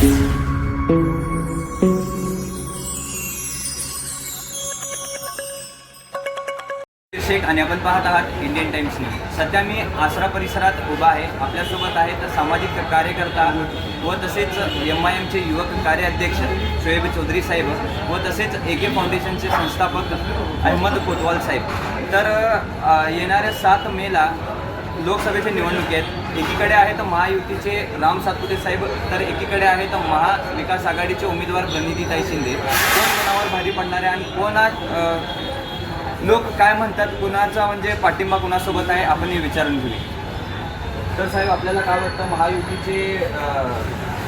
शेख आणि आपण पाहत आहात इंडियन टाइम्स न्यूज सध्या मी आसरा परिसरात उभा आहे. आपल्यासोबत आहे तर सामाजिक कार्यकर्ता व तसेच एम आय एमचे युवक कार्याध्यक्ष शोएब चौधरी साहेब व तसेच ए के फाउंडेशनचे संस्थापक अहमद कोतवाल साहेब. तर येणाऱ्या सात मेला लोकसभेच्या निवडणुकी आहेत. एकीकडे आहे तर महायुतीचे राम सातपुते साहेब तर एकीकडे आहे तर महाविकास आघाडीचे उमेदवार प्रणितीताई शिंदे. कोण कोणावर भारी पडणार आहे आणि कोणा लोक काय म्हणतात कुणाचा म्हणजे पाठिंबा कुणासोबत आहे आपण हे विचारून घेऊ तर साहेब आपल्याला काय वाटतं महायुतीचे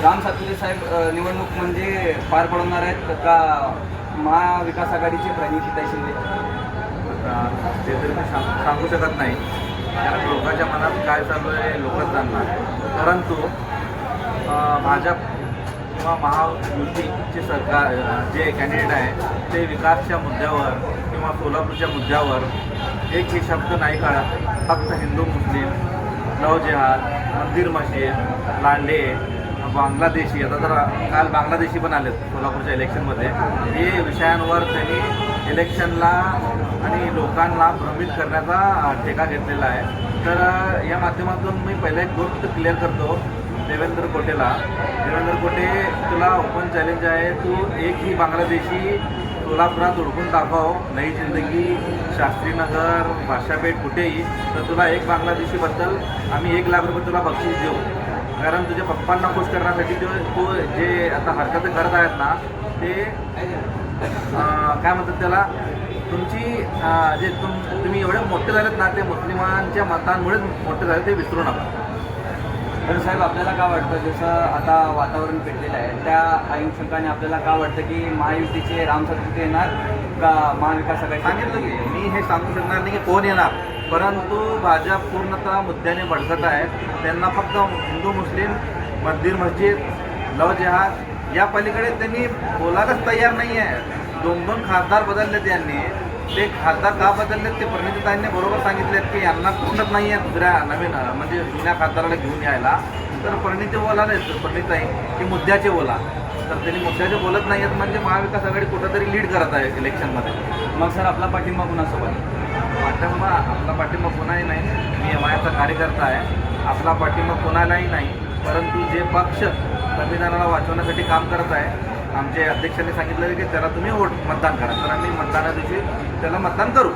राम सातपुते साहेब निवडणूक म्हणजे पार पडवणार आहेत का महाविकास आघाडीचे प्रणितीताई शिंदे? ते तर मी सांग सांगू शकत नाही. कारण लोकांच्या मनात काय चालू आहे लोकच जाणणार परंतु भाजप किंवा महायुतीचे सरकार जे कॅन्डिडेट आहे ते विकासच्या मुद्द्यावर किंवा सोलापूरच्या मुद्द्यावर एक हे शब्द नाही काढत. फक्त हिंदू मुस्लिम नवजेहाद मंदिर मशीद लांडे बांगलादेशी आता तर काल बांगलादेशी पण आले सोलापूरच्या इलेक्शनमध्ये. हे विषयांवर त्यांनी इलेक्शनला आणि लोकांना भ्रमित करण्याचा ठेका घेतलेला आहे. तर या माध्यमातून मी पहिला एक गोष्ट क्लिअर करतो देवेंद्र कोटेला. देवेंद्र कोटे तुला ओपन चॅलेंज आहे. तू एक ही बांगलादेशी सोलापुरात उडकून दाखव. नई जिंदगी शास्त्रीनगर भाषापेठ कुठेही. तर तुला एक बांगलादेशीबद्दल आम्ही एक लाख रुपये तुला बक्षीस देऊ. कारण तुझ्या पप्पांना खुश करण्यासाठी तू तू जे आता हरकत करत आहेत ना ते काय म्हणतात त्याला तुमची जे तुम तुम्ही एवढे मोठे झालेत ना ते मुस्लिमांच्या मतांमुळेच मोठे झाले ते विसरू नका. तर साहेब आपल्याला काय वाटतं जसं आता वातावरण पेटलेलं आहे त्या अनुषंगाने आपल्याला काय वाटतं की महायुतीचे राम येणार का महाविकास आघाडी सांगितलं की मी हे सांगू शकणार नाही की कोण येणार. परंतु भाजप पूर्णतः मुद्द्याने भडकत आहेत त्यांना फक्त हिंदू मुस्लिम मंदिर मस्जिद लव जिहाद या पलीकडे त्यांनी बोलायलाच तयार नाही आहे. दोन दोन खासदार बदलले त्यांनी ते खासदार का बदललेत ते प्रणितीताईंनी बरोबर सांगितलेत की यांना कुठंच नाही आहे दुसऱ्या नवीन म्हणजे जुन्या खासदाराला घेऊन यायला. तर प्रणिती बोला नाही परिणिताई की मुद्द्याचे बोला. तर त्यांनी मुद्द्याचे बोलत नाही आहेत म्हणजे महाविकास आघाडी कुठंतरी लीड करत आहे इलेक्शनमध्ये मग सर आपला पाठिंबा कुणासोबत? पाठिंबा आपला पाठिंबा कोणाही नाही. मी एम आयचा कार्यकर्ता आहे. आपला पाठिंबा कोणालाही नाही. परंतु जे पक्ष संविधानाला वाचवण्यासाठी काम करत आहे आमचे अध्यक्षांनी सांगितलं की त्याला तुम्ही वोट मतदान करा. तर आम्ही मतदाना दिवशी त्याला मतदान करू.